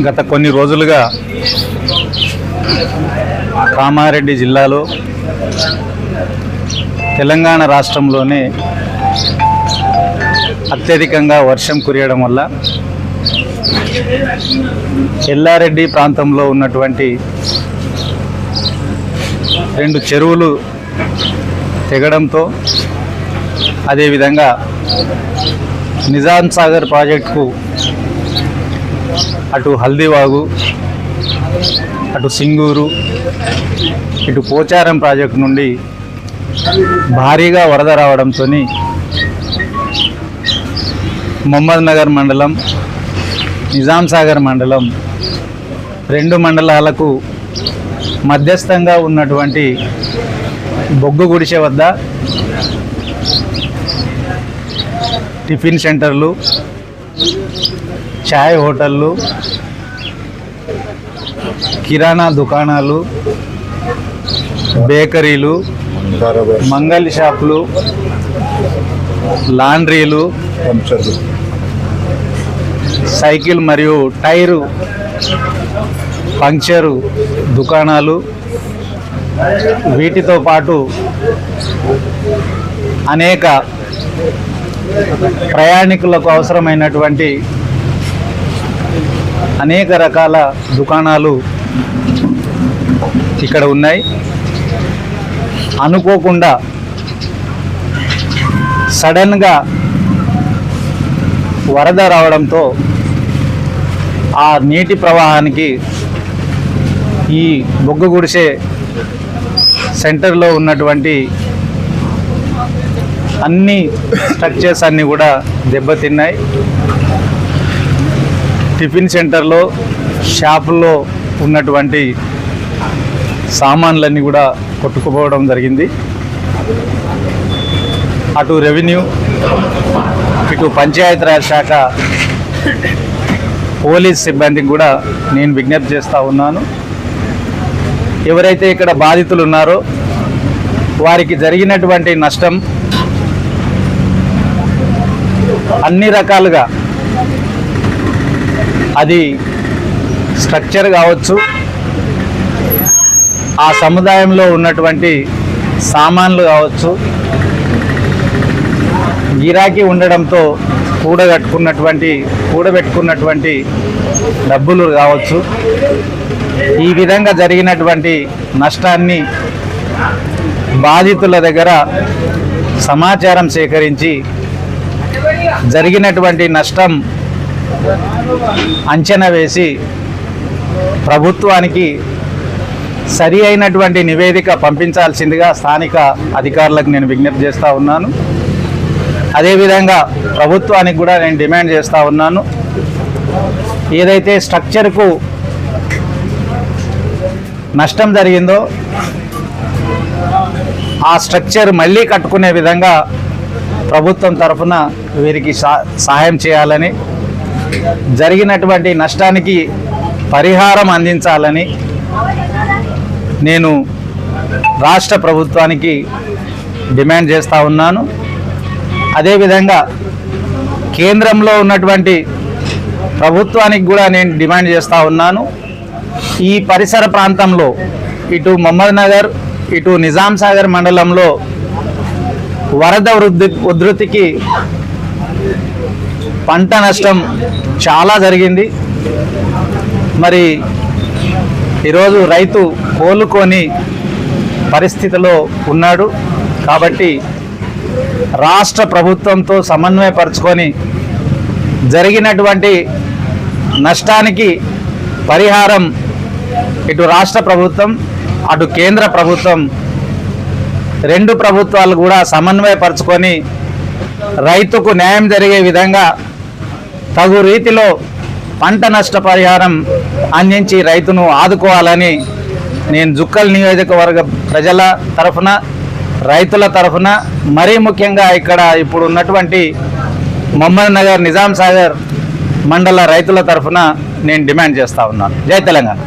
గత కొన్ని రోజులుగా కామారెడ్డి జిల్లాలో తెలంగాణ రాష్ట్రంలోనే అత్యధికంగా వర్షం కురియడం వల్ల ఎల్లారెడ్డి ప్రాంతంలో ఉన్నటువంటి రెండు చెరువులు తెగడంతో అదేవిధంగా నిజాం సాగర్ ప్రాజెక్టుకు అటు హల్దీవాగు అటు సింగూరు ఇటు పోచారం ప్రాజెక్టు నుండి భారీగా వరద రావడంతో మహమ్మద్ నగర్ మండలం నిజాం సాగర్ మండలం రెండు మండలాలకు మధ్యస్థంగా ఉన్నటువంటి బొగ్గు గుడిసె వద్ద టిఫిన్ సెంటర్లు ఛాయ్ హోటళ్ళు కిరాణా దుకాణాలు బేకరీలు మంగళ షాపులు లాండ్రీలు సైకిల్ మరియు టైరు పంక్చరు దుకాణాలు. వీటితో పాటు అనేక ప్రయాణికులకు అవసరమైనటువంటి అనేక రకాల దుకాణాలు ఇక్కడ ఉన్నాయి. అనుకోకుండా సడన్గా వరద రావడంతో ఆ నీటి ప్రవాహానికి ఈ బొగ్గు గుడిసె సెంటర్లో ఉన్నటువంటి అన్ని స్ట్రక్చర్స్ అన్నీ కూడా దెబ్బతిన్నాయి. టిఫిన్ సెంటర్లో షాపుల్లో ఉన్నటువంటి సామాన్లన్నీ కూడా కొట్టుకుపోవడం జరిగింది. అటు రెవెన్యూ ఇటు పంచాయతీరాజ్ శాఖ పోలీస్ సిబ్బందికి కూడా నేను విజ్ఞప్తి చేస్తూ ఉన్నాను. ఎవరైతే ఇక్కడ బాధితులు ఉన్నారో వారికి జరిగినటువంటి నష్టం అన్ని రకాలుగా అది స్ట్రక్చర్ కావచ్చు. ఆ సముదాయంలో ఉన్నటువంటి సామాన్లు కావచ్చు. గిరాకీ ఉండడంతో కూడగట్టుకున్నటువంటి కూడబెట్టుకున్నటువంటి డబ్బులు కావచ్చు. ఈ విధంగా జరిగినటువంటి నష్టాన్ని బాధితుల దగ్గర సమాచారం సేకరించి జరిగినటువంటి నష్టం అంచనా వేసి ప్రభుత్వానికి సరి అయినటువంటి నివేదిక పంపించాల్సిందిగా స్థానిక అధికారులకు నేను విజ్ఞప్తి చేస్తూ ఉన్నాను. అదేవిధంగా ప్రభుత్వానికి కూడా నేను డిమాండ్ చేస్తూ ఉన్నాను. ఏదైతే స్ట్రక్చర్కు నష్టం జరిగిందో ఆ స్ట్రక్చర్ మళ్ళీ కట్టుకునే విధంగా ప్రభుత్వం తరఫున వీరికి సా- సహాయం చేయాలని జరిగినటువంటి నష్టానికి పరిహారం అందించాలని నేను రాష్ట్ర ప్రభుత్వానికి డిమాండ్ చేస్తూ ఉన్నాను. అదేవిధంగా కేంద్రంలో ఉన్నటువంటి ప్రభుత్వానికి కూడా నేను డిమాండ్ చేస్తూ ఉన్నాను. ఈ పరిసర ప్రాంతంలో ఇటు మహమ్మద్ నగర్ ఇటు నిజాం సాగర్ మండలంలో వరద వృద్ధి ఉధృతికి పంట నష్టం చాలా జరిగింది. మరి ఈరోజు రైతు కోలుకొని పరిస్థితిలో ఉన్నాడు. కాబట్టి రాష్ట్ర ప్రభుత్వంతో సమన్వయపరుచుకొని జరిగినటువంటి నష్టానికి పరిహారం ఇటు రాష్ట్ర ప్రభుత్వం అటు కేంద్ర ప్రభుత్వం రెండు ప్రభుత్వాలు కూడా సమన్వయపరుచుకొని రైతుకు న్యాయం జరిగే విధంగా తగు రీతిలో పంట నష్టపరిహారం అందించి రైతును ఆదుకోవాలని నేను జుక్కల్ నియోజకవర్గ ప్రజల తరఫున రైతుల తరఫున మరీ ముఖ్యంగా ఇక్కడ ఇప్పుడు ఉన్నటువంటి మహమ్మద్ నగర్ నిజాం సాగర్ మండల రైతుల తరఫున నేను డిమాండ్ చేస్తా ఉన్నాను. జై తెలంగాణ.